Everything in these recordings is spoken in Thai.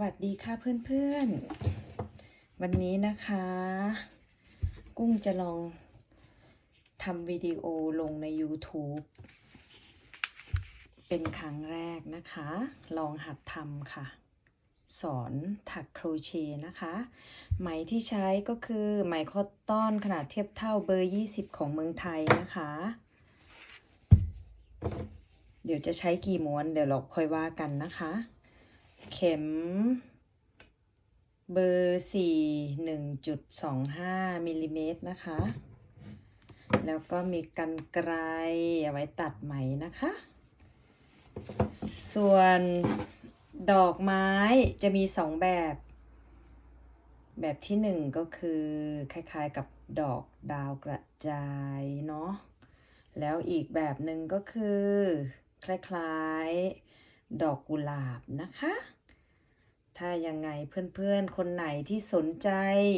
วัสดีค่ะเพื่อนๆ วันนี้นะคะ กุ้งจะลองทำวิดีโอลงใน YouTube เป็นครั้งแรกนะคะ ลองหัดทำค่ะ สอนถักโครเชต์นะคะ ไหมที่ใช้ก็คือไหมคอตตอนขนาดเทียบเท่าเบอร์ 20 ของเมืองไทยนะคะ เดี๋ยวจะใช้กี่ม้วนเดี๋ยวเราค่อยว่ากันนะคะ เข็ม เบอร์สี่หนึ่งจุดสองห้ามิลลิเมตรนะคะ แล้วก็มีกันไกลเอาไว้ตัดไหมนะคะ ส่วนดอกไม้จะมีสองแบบ แบบที่หนึ่งก็คือคล้ายๆกับดอกดาวกระจายเนาะ แล้วอีกแบบหนึ่งก็คือ คล้ายๆ ดอกกุหลาบนะคะ ถ้ายังไงเพื่อนๆ คนไหนที่สนใจ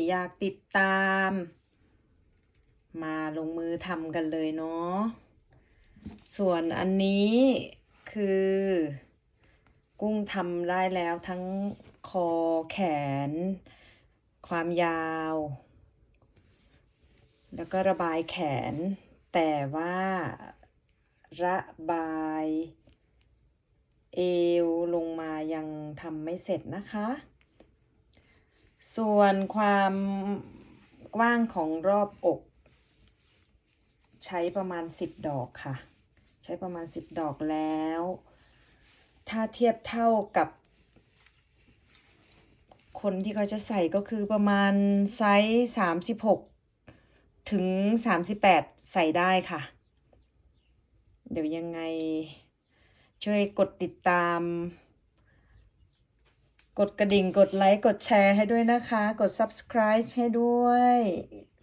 อยากติดตาม มาลงมือทำกันเลยเนาะ ส่วนอันนี้คือ กุ้งทำได้แล้วทั้งคอแขน ความยาว แล้วก็ระบายแขน แต่ว่าระบาย เอวลงมายังทำไม่เสร็จนะคะ ส่วนความกว้างของรอบอก ใช้ประมาณ 10 ดอกค่ะ ใช้ประมาณ 10 ดอกแล้ว ถ้าเทียบเท่ากับ คนที่เขาจะใส่ก็คือประมาณไซส์36 ถึง 38 ใส่ได้ค่ะ เดี๋ยวยังไง ช่วยกดติดตาม กดกระดิ่ง กดไลค์ กดแชร์ให้ด้วยนะคะ กด subscribe ให้ด้วย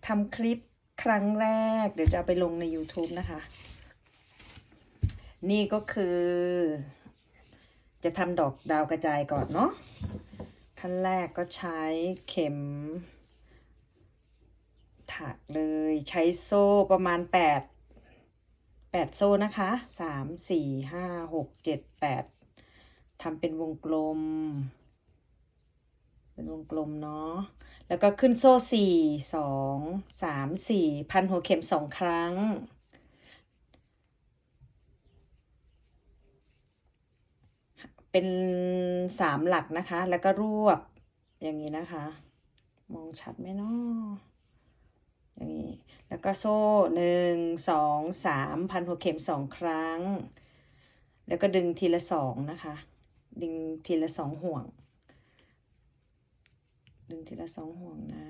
ทำคลิปครั้งแรก เดี๋ยวจะเอาไปลงใน YouTube นะคะ นี่ก็คือ จะทำดอกดาวกระจายก่อนเนาะขั้นแรกก็ใช้เข็ม ถักเลยใช้โซ่ประมาณ 8 แปดโซ่นะคะสามสี่ห้าหกเจ็ดแปดทำเป็นวงกลม เป็นวงกลมเนาะแล้วก็ขึ้นโซ่สี่สองสามสี่พันหัวเข็มสองครั้ง เป็นสามหลักนะคะ แล้วก็รวบอย่างนี้นะคะ มองชัดไหมเนาะ นี้แล้วก็โซ่หนึ่งสองสามพันหัวเข็มสองครั้ง แล้วก็ดึงทีละสองนะคะ ดึงทีละสองห่วง ดึงทีละสองห่วงนะ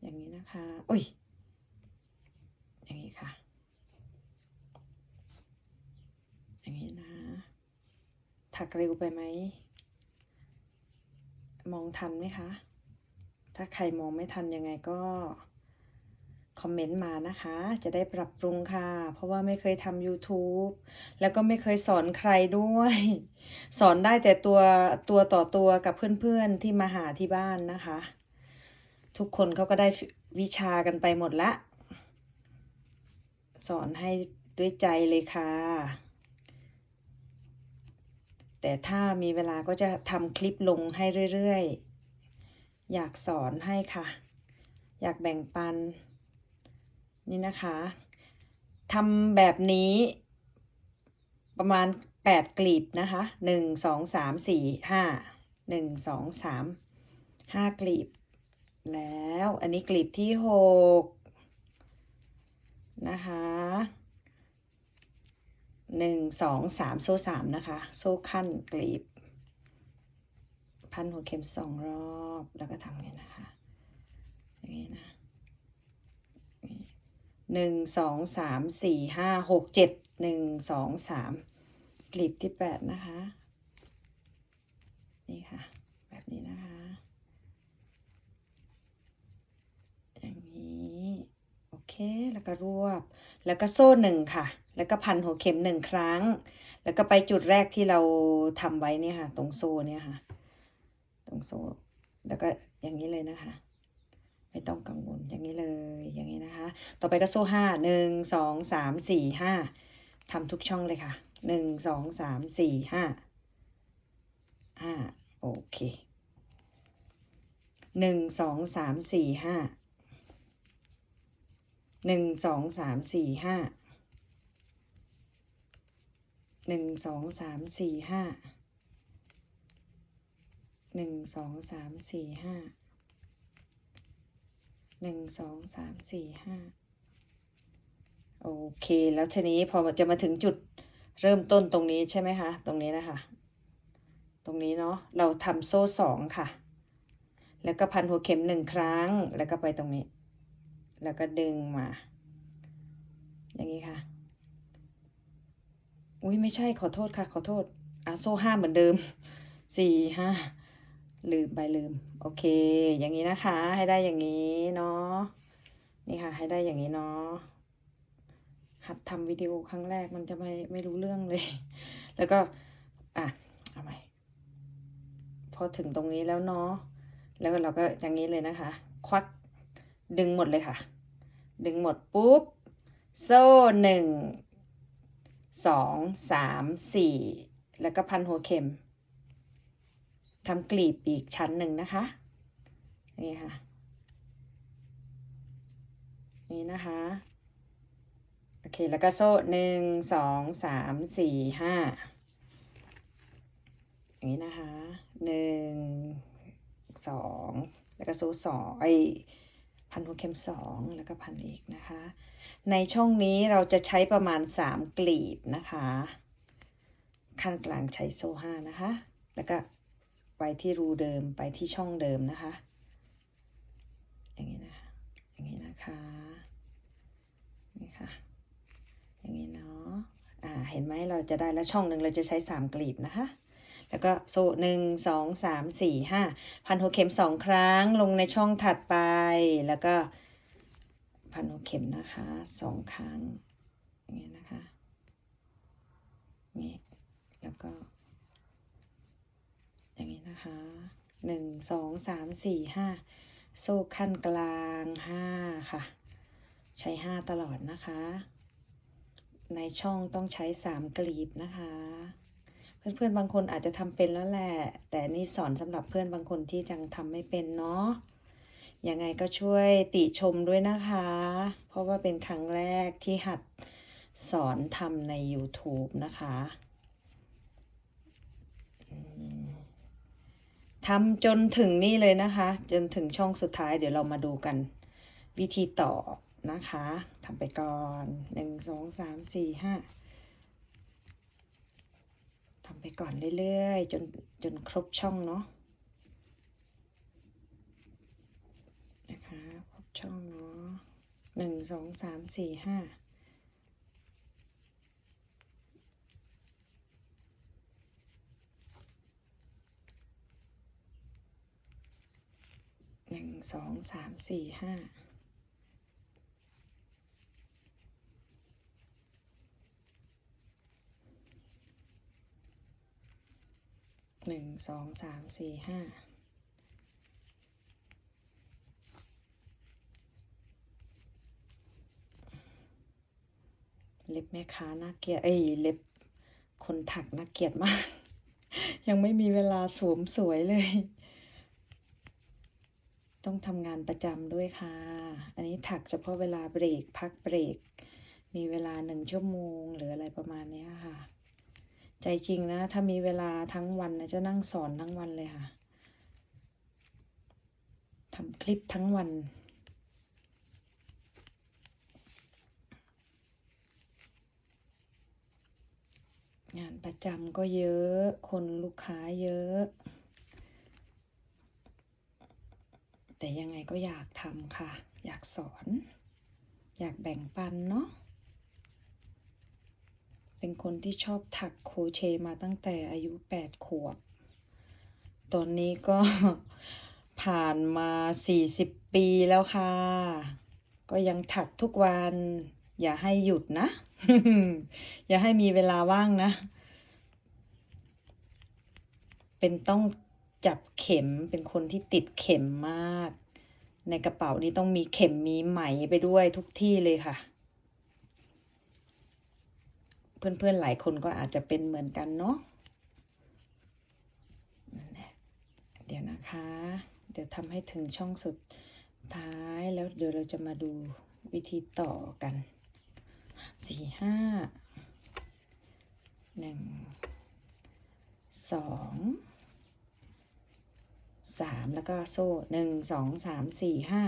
อย่างนี้นะคะอุ้ยอย่างนี้ค่ะ อย่างนี้นะ ถักเร็วไปไหม มองทันไหมคะ ถ้าใครมองไม่ทันยังไงก็ คอมเมนต์มานะคะ จะได้ปรับปรุงค่ะ เพราะว่าไม่เคยทำ YouTube แล้วก็ไม่เคยสอนใครด้วย สอนได้แต่ตัวตัวต่อตัวกับเพื่อนๆที่มาหาที่บ้านนะคะ ทุกคนเขาก็ได้วิชากันไปหมดละ สอนให้ด้วยใจเลยค่ะ แต่ถ้ามีเวลาก็จะทำคลิปลงให้เรื่อยๆ อยากสอนให้ค่ะ อยากแบ่งปัน นี่นะคะทำแบบนี้ประมาณแปดกลีบนะคะหนึ่งสองสามสี่ห้าหนึ่งสองสามห้ากลีบ แล้วอันนี้กลีบที่หกนะคะหนึ่งสองสามโซ่สามนะคะ โซ่ขั้นกลีบ พันหัวเข็มสองรอบแล้วก็ทำอย่างนี้นะคะอย่างนี้นะ หนึ่งสองสามสี่ห้าหกเจ็ดหนึ่งสองสามกลีบที่แปดนะคะ นี่ค่ะ แบบนี้นะคะ อย่างนี้โอเคแล้วก็รวบ แล้วก็โซ่หนึ่งค่ะ แล้วก็พันหัวเข็มหนึ่งครั้ง แล้วก็ไปจุดแรกที่เราทำไว้เนี่ยค่ะ ตรงโซ่เนี่ยค่ะ ตรงโซ่แล้วก็อย่างนี้เลยนะคะ ไม่ต้องกังวลอย่างนี้เลยอย่างนี้นะคะ ต่อไปก็โซ่ห้าหนึ่งสองสามสี่ห้าทำทุกช่องเลยค่ะหนึ่งสองสามสี่ห้าห้าโอเคหนึ่งสองสามสี่ห้าหนึ่งสองสามสี่ห้าหนึ่งสองสามสี่ห้าหนึ่งสองสามสี่ห้า หนึ่งสองสามสี่ห้าโอเค แล้วทีนี้พอจะมาถึงจุดเริ่มต้นตรงนี้ใช่ไหมคะ ตรงนี้นะคะ ตรงนี้เนาะเราทำโซ่สองค่ะ แล้วก็พันหัวเข็มหนึ่งครั้ง แล้วก็ไปตรงนี้ แล้วก็ดึงมา อย่างนี้ค่ะ อุ้ยไม่ใช่ขอโทษค่ะ ขอโทษอะโซ่ห้าเหมือนเดิมสี่ห้า ลืมไปลืม โอเค อย่างนี้นะคะ ให้ได้อย่างนี้เนาะนี่ค่ะ ให้ได้อย่างนี้เนาะหัดทำวิดีโอครั้งแรกมันจะไม่ไม่รู้เรื่องเลย แล้วก็ อะเอาใหม่พอถึงตรงนี้แล้วเนาะแล้วเราก็อย่างนี้เลยนะคะ ควักดึงหมดเลยค่ะ ดึงหมดปุ๊บ โซ่หนึ่งสองสามสี่แล้วก็พันหัวเข็ม ทำกลีบอีกชั้นหนึ่งนะคะ นี่ค่ะ นี่นะคะ โอเค แล้วก็โซ่หนึ่งสองสามสี่ห้าอย่างนี้นะคะหนึ่งสองแล้วก็โซ่สองไอพันหัวเข็มสองแล้วก็พันอีกนะคะ ในช่องนี้เราจะใช้ประมาณสามกลีบนะคะ ขั้นกลางใช้โซ่ห้านะคะ แล้วก็ ไปที่รูเดิมไปที่ช่องเดิมนะคะ อย่างนี้นะคะ อย่างนี้นะคะนี่ค่ะ อย่างนี้เนาะอ่าเห็นไหมเราจะได้แล้วช่องหนึ่งเราจะใช้สามกลีบนะคะ แล้วก็โซ่หนึ่งสองสามสี่ห้าพันหัวเข็มสองครั้งลงในช่องถัดไป แล้วก็พันหัวเข็มนะคะสองครั้งอย่างนี้นะคะนี่แล้วก็ นะคะหนึ่งสองสามสี่ห้าโซ่ขั้นกลางห้าค่ะ ใช้ห้าตลอดนะคะ ในช่องต้องใช้สามกลีบนะคะ เพื่อนๆบางคนอาจจะทำเป็นแล้วแหละ แต่นี่สอนสำหรับเพื่อนบางคนที่ยังทำไม่เป็นเนาะยังไงก็ช่วยติชมด้วยนะคะ เพราะว่าเป็นครั้งแรกที่หัดสอนทำใน YouTube นะคะอืม ทำจนถึงนี่เลยนะคะ จนถึงช่องสุดท้ายเดี๋ยวเรามาดูกัน วิธีต่อนะคะทำไปก่อนหนึ่งสองสามสี่ห้าทำไปก่อนเรื่อยๆ จนจนครบช่องเนาะนะคะครบช่องเนาะหนึ่งสองสามสี่ห้า หนึ่งสองสามสี่ห้าหนึ่งสองสามสี่ห้าเล็บแม่ค้าน่าเกลียดเอ้ยเล็บคนถักน่าเกลียดมาก ยังไม่มีเวลาสวมสวยเลย ต้องทำงานประจำด้วยค่ะ อันนี้ถักเฉพาะเวลาเบรกพักเบรก มีเวลาหนึ่งชั่วโมง หรืออะไรประมาณนี้ค่ะ ใจจริงนะ ถ้ามีเวลาทั้งวันนะจะนั่งสอนทั้งวันเลยค่ะทำคลิปทั้งวันงานประจำก็เยอะ คนลูกค้าเยอะ แต่ยังไงก็อยากทำค่ะ อยากสอน อยากแบ่งปันเนาะเป็นคนที่ชอบถักโคเชมาตั้งแต่อายุแปดขวบ ตอนนี้ก็ผ่านมาสี่สิบปีแล้วค่ะ ก็ยังถักทุกวัน อย่าให้หยุดนะ อย่าให้มีเวลาว่างนะ เป็นต้อง จับเข็มเป็นคนที่ติดเข็มมาก ในกระเป๋านี้ต้องมีเข็มมีไหมไปด้วยทุกที่เลยค่ะ เพื่อนๆหลายคนก็อาจจะเป็นเหมือนกันเนาะนั่นแหละยวนะคะ เดี๋ยวทำให้ถึงช่องสุดท้ายแล้วเดี๋ยวเราจะมาดูวิธีต่อกันสี่ห้าหนึ่งสอง สามแล้วก็โซ่หนึ่งสองสามสี่ห้า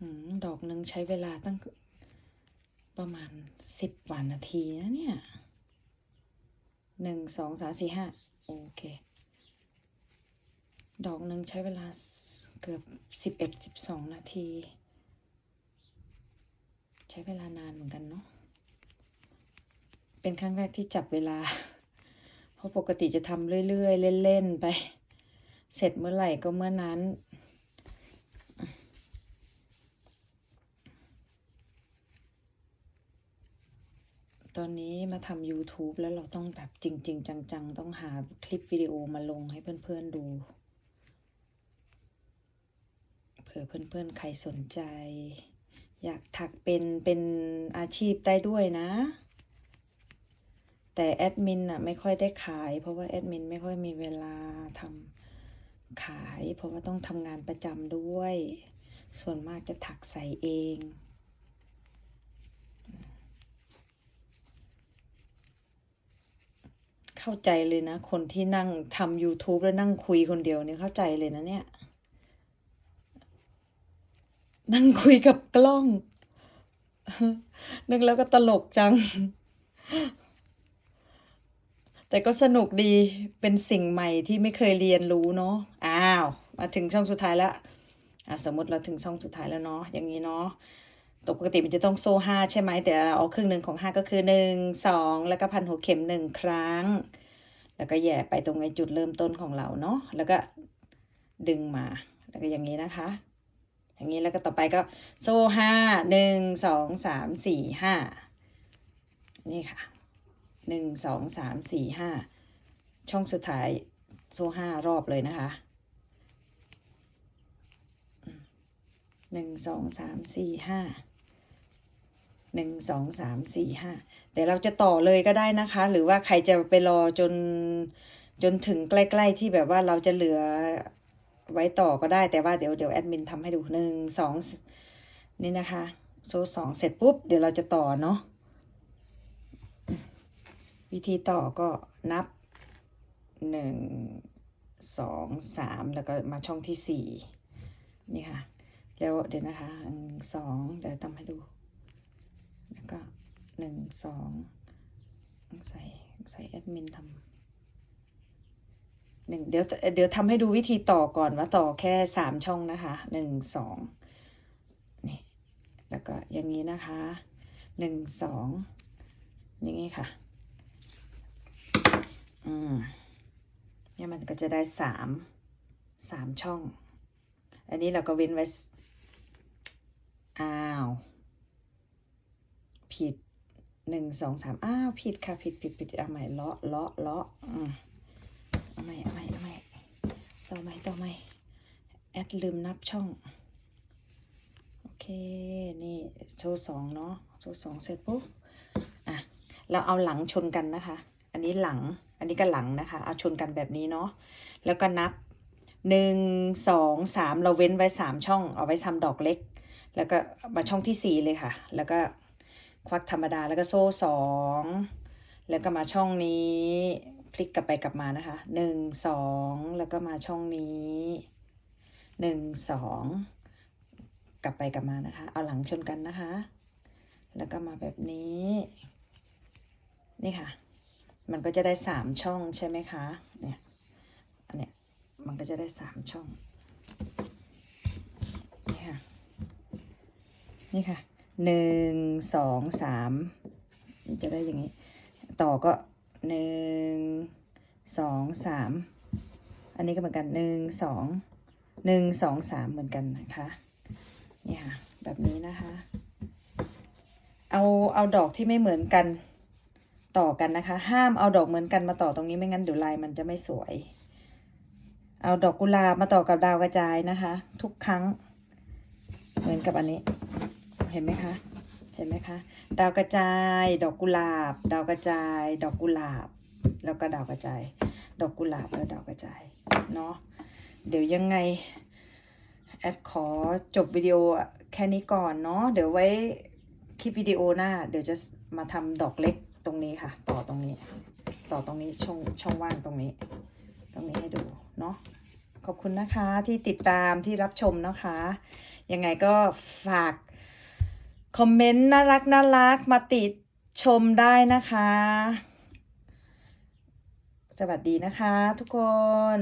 อืมดอกหนึ่งใช้เวลาตั้งประมาณสิบกว่านาทีนะเนี่ยหนึ่งสองสามสี่ห้าโอเค ดอกหนึ่งใช้เวลาเกือบสิบเอ็ดสิบสองนาที ใช้เวลานานเหมือนกันเนาะเป็นครั้งแรกที่จับเวลา เพราะปกติจะทำเรื่อยๆ เล่นๆ ไป เสร็จเมื่อไหร่ก็เมื่อนั้นตอนนี้มาทำ YouTube แล้วเราต้องแบบจริง ๆ จัง ๆ ต้องหาคลิปวิดีโอมาลงให้เพื่อน ๆ ดู เผื่อเพื่อน ๆ ใครสนใจ อยากถักเป็นเป็นอาชีพได้ด้วยนะ แต่แอดมินอะไม่ค่อยได้ขาย เพราะว่าแอดมินไม่ค่อยมีเวลาทำขาย เพราะว่าต้องทำงานประจำด้วย ส่วนมากจะถักใส่เองเข้าใจเลยนะ คนที่นั่งทำ YouTube แล้วนั่งคุยคนเดียวเนี่ยเข้าใจเลยนะเนี่ย นั่งคุยกับกล้อง นึกแล้วก็ตลกจัง แต่ก็สนุกดีเป็นสิ่งใหม่ที่ไม่เคยเรียนรู้เนาะอ้าว มาถึงช่องสุดท้ายแล้วอะสมมติเราถึงช่องสุดท้ายแล้วเนาะอย่างนี้เนาะตกปกติมันจะต้องโซ่ห้าใช่ไหมแต่เอาครึ่งหนึ่งของห้าก็คือหนึ่งสองแล้วก็พันหัวเข็มหนึ่งครั้ง แล้วก็แย่ไปตรงไอ้จุดเริ่มต้นของเราเนาะแล้วก็ดึงมาแล้วก็อย่างนี้นะคะ อย่างนี้แล้วก็ต่อไปก็โซ่ห้าหนึ่งสองสามสี่ห้านี่ค่ะหนึ่งสองสามสี่ห้าช่องสุดท้ายโซ่ห้ารอบเลยนะคะหนึ่งสองสามสี่ห้าหนึ่งสองสามสี่ห้าแต่เราจะต่อเลยก็ได้นะคะ หรือว่าใครจะไปรอจนจนถึงใกล้ ๆ ที่แบบว่าเราจะเหลือ ไว้ต่อก็ได้แต่ว่าเดี๋ยวเดี๋ยวแอดมินทำให้ดูหนึ่งสองนี่นะคะโซ่สองเสร็จปุ๊บ เดี๋ยวเราจะต่อเนาะวิธีต่อก็นับหนึ่งสองสามแล้วก็มาช่องที่สี่นี่ค่ะ แล้วเดี๋ยวนะคะหนึ่งสองเดี๋ยวทำให้ดู แล้วก็หนึ่งสองใส่ใส่แอดมินทำ หนึ่งเดี๋ยวเดี๋ยวทำให้ดูวิธีต่อก่อนว่าต่อแค่สามช่องนะคะหนึ่งสองนี่แล้วก็อย่างนี้นะคะหนึ่งสองอย่างนี้ค่ะ อืมเนี่ยมันก็จะได้สามสามช่อง อันนี้เราก็เว้นไว้ อ้าว ผิดหนึ่งสองสามอ้าว ผิดค่ะ ผิดผิดผิดเอาใหม่เลาะเลาะเลาะอืม เอาใหม่เอาใหม่เอาใหม่ต่อใหม่ต่อใหม่แอดลืมนับช่อง โอเค นี่โชว์สองเนาะโชว์สองเสร็จปุ๊บ อะ เราเอาหลังชนกันนะคะ อันนี้หลัง อันนี้ก็หลังนะคะ เอาชนกันแบบนี้เนาะ แล้วก็นับหนึ่งสองสามเราเว้นไว้สามช่อง เอาไว้ทำดอกเล็ก แล้วก็มาช่องที่สี่เลยค่ะ แล้วก็ควักธรรมดาแล้วก็โซ่สองแล้วก็มาช่องนี้ พลิกกลับไปกลับมานะคะหนึ่งสองแล้วก็มาช่องนี้หนึ่งสองกลับไปกลับมานะคะ เอาหลังชนกันนะคะ แล้วก็มาแบบนี้ นี่ค่ะ มันก็จะได้สามช่องใช่ไหมคะ เนี่ย อันเนี้ย มันก็จะได้สามช่อง นี่ค่ะ นี่ค่ะหนึ่งสองสามจะได้อย่างนี้ ต่อก็ หนึ่งสองสามอันนี้ก็เหมือนกันหนึ่งสองหนึ่งสองสามเหมือนกันนะคะนี่ค่ะแบบนี้นะคะ เอาเอาดอกที่ไม่เหมือนกันต่อกันนะคะ ห้ามเอาดอกเหมือนกันมาต่อตรงนี้ไม่งั้นเดี๋ยวลายมันจะไม่สวย เอาดอกกุหลาบมาต่อกับดาวกระจายนะคะ ทุกครั้ง เหมือนกับอันนี้ เห็นไหมคะ เห็นห็นไหมคะ ดาวกระจาย ดอกกุหลาบ ดาวกระจาย ดอกกุหลาบ แล้วก็ดาวกระจาย ดอกกุหลาบแล้วดาวกระจายเนาะเดี๋ยวยังไงแอดขอจบวิดีโอแค่นี้ก่อนเนาะเดี๋ยวไว้คลิปวิดีโอหน้า เดี๋ยวจะมาทำดอกเล็กตรงนี้ค่ะ ต่อตรงนี้ ต่อตรงนี้ช่องช่องว่างตรงนี้ ตรงนี้ให้ดูเนาะขอบคุณนะคะที่ติดตามที่รับชมนะคะ ยังไงก็ฝาก คอมเมนต์น่ารักน่ารักมาติดชมได้นะคะ สวัสดีนะคะทุกคน